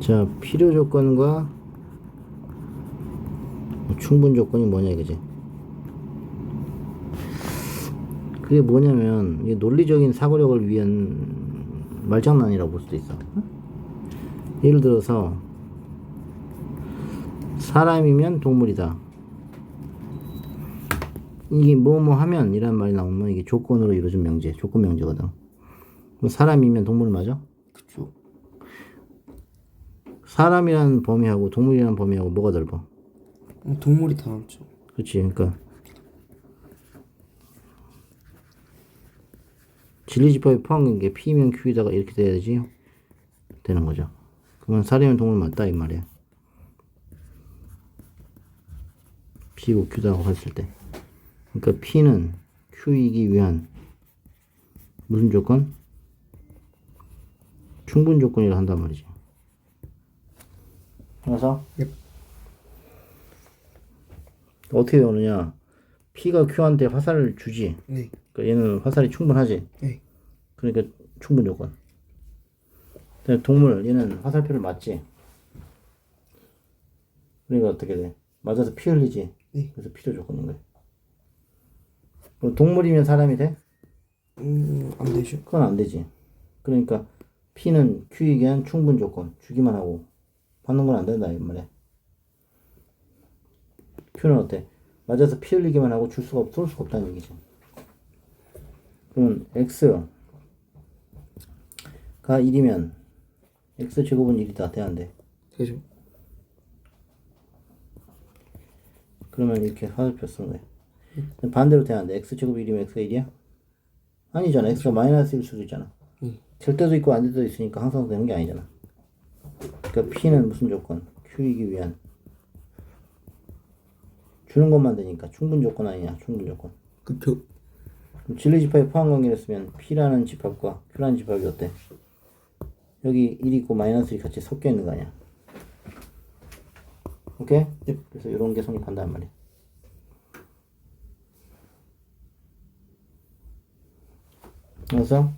자, 필요 조건과 충분 조건이 뭐냐 이거지. 그게 뭐냐면 이게 논리적인 사고력을 위한 말장난이라고 볼 수도 있어. 예를 들어서 사람이면 동물이다. 이게 뭐뭐 하면 이란 말이 나오면 이게 조건으로 이루어진 명제, 조건 명제거든. 그럼 사람이면 동물 맞아? 사람이라는 범위하고 동물이라는 범위하고 뭐가 넓어? 어, 동물이 다 남죠. 그렇지. 그러니까 진리집합에 포함된 게 P면 Q에다가 이렇게 돼야 되지 되는 거죠. 그러면 사람이면 동물 맞다 이 말이야. P고 Q다고 했을 때. 그러니까 P는 Q이기 위한 무슨 조건? 충분 조건이라 한단 말이지. 그래서 예. 어떻게 오느냐? P가 Q한테 화살을 주지. 네. 그러니까 얘는 화살이 충분하지. 네. 그러니까 충분 조건. 근데 동물 얘는 화살표를 맞지. 그러니까 어떻게 돼? 맞아서 피 흘리지. 네. 그래서 필요 조건인 거야. 동물이면 사람이 돼? 음, 안 되죠. 그건 안 되지. 그러니까 P는 Q에게 한 충분 조건 주기만 하고 받는 건 안 된다 이 말이야. Q는 어때? 맞아서 피 흘리기만 하고 줄 수가 없, 쏠 수가 없다는 얘기지. 그러면 X가 1이면 X 제곱은 1이다. 돼야 안 돼. 되죠. 그러면 이렇게 화살표 쓰는 거야. 반대로 돼야 안 돼. X 제곱 1이면 X가 1이야? 아니잖아. X가 마이너스일 수도 있잖아. 응. 절대도 있고 안 될 때도 있으니까 항상 되는 게 아니잖아. 그러니까 P는 무슨 조건? Q이기 위한 주는 것만 되니까 충분 조건 아니냐? 충분 조건. 그쵸. 그럼 진리 집합에 포함 관계를 쓰면 P라는 집합과 Q라는 집합이 어때? 여기 1 있고 마이너스 1이 같이 섞여 있는 거 아니야? 오케이? 그래서 이런 게 성립한단 말이야. 그래서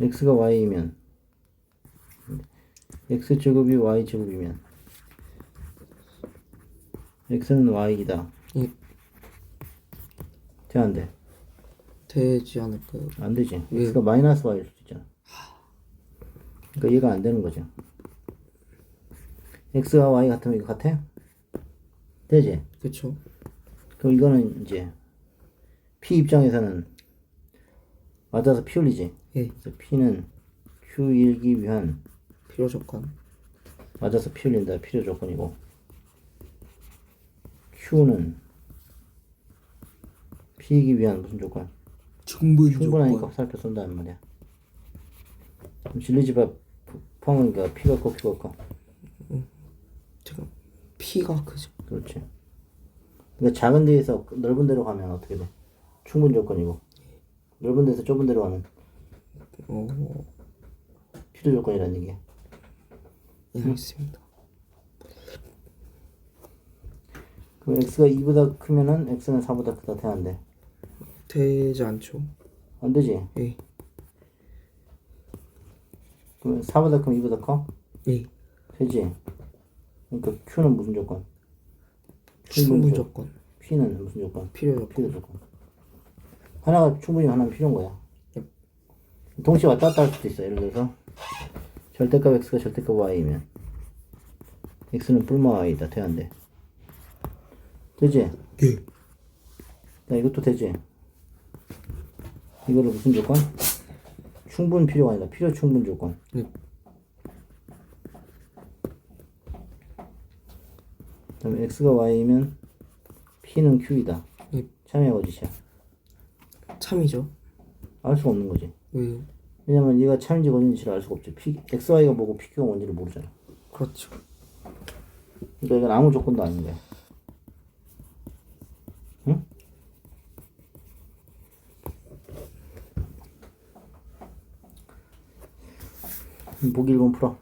x가 y이면 x 제곱이 y 제곱이면 x는 y이다. 예. 돼, 안 돼? 되지 않을까요? 안 되지. 왜? x가 마이너스 y일 수도 있잖아. 그러니까 얘가 안 되는 거죠. x와 y 같으면 이거 같아? 되지? 그쵸. 그럼 이거는 이제 p 입장에서는 맞아서 피 흘리지. 예. p는 q일기 위한 필요 조건. 맞아서 피 흘린다 필요 조건이고 q는 피이기 위한 무슨 조건? 충분 충분하니까 살펴 쏜다는 말이야. 그럼 진리집합 포함하니까 피가 커 피가 커. 제가 피가 크죠. 그렇지. 그러니까 작은 데에서 넓은 데로 가면 어떻게 돼? 충분 조건이고 넓은 데서 좁은 데로 가면 어, 필요 조건이라는 얘기야. 예, 알겠습니다. 그럼 x가 2보다 크면은 x는 4보다 크다 안 돼? 되지 않죠. 안 되지? 예. 그러면 4보다 크면 2보다 커? 예. 되지? 그러니까 q는 무슨 조건? 충분 조- 조건. p는 무슨 조건? 필요 조건. 필요 조건. 하나가 충분히 하나는 필요한 거야. 예. 동시에 왔다 갔다 할 수도 있어. 예를 들어서 절대값 x가 절대값 y이면 x는 뿔마 y이다. 돼안 돼? 되지? 예. 야, 이것도 되지? 이거를 무슨 조건? 충분 필요가 아니라 필요 충분 조건. 예. 그다음에 x가 y이면 p는 q이다. 예. 참여 거짓이야. 참이죠. 알 수가 없는 거지. 왜? 왜냐면 얘가 참인지 거짓인지를 알 수가 없지. P, x, y가 뭐고 p, q가 뭔지를 모르잖아. 그렇죠. 그러니까 이건 아무 조건도 아닌 거야. 응? 보기 1번 풀어.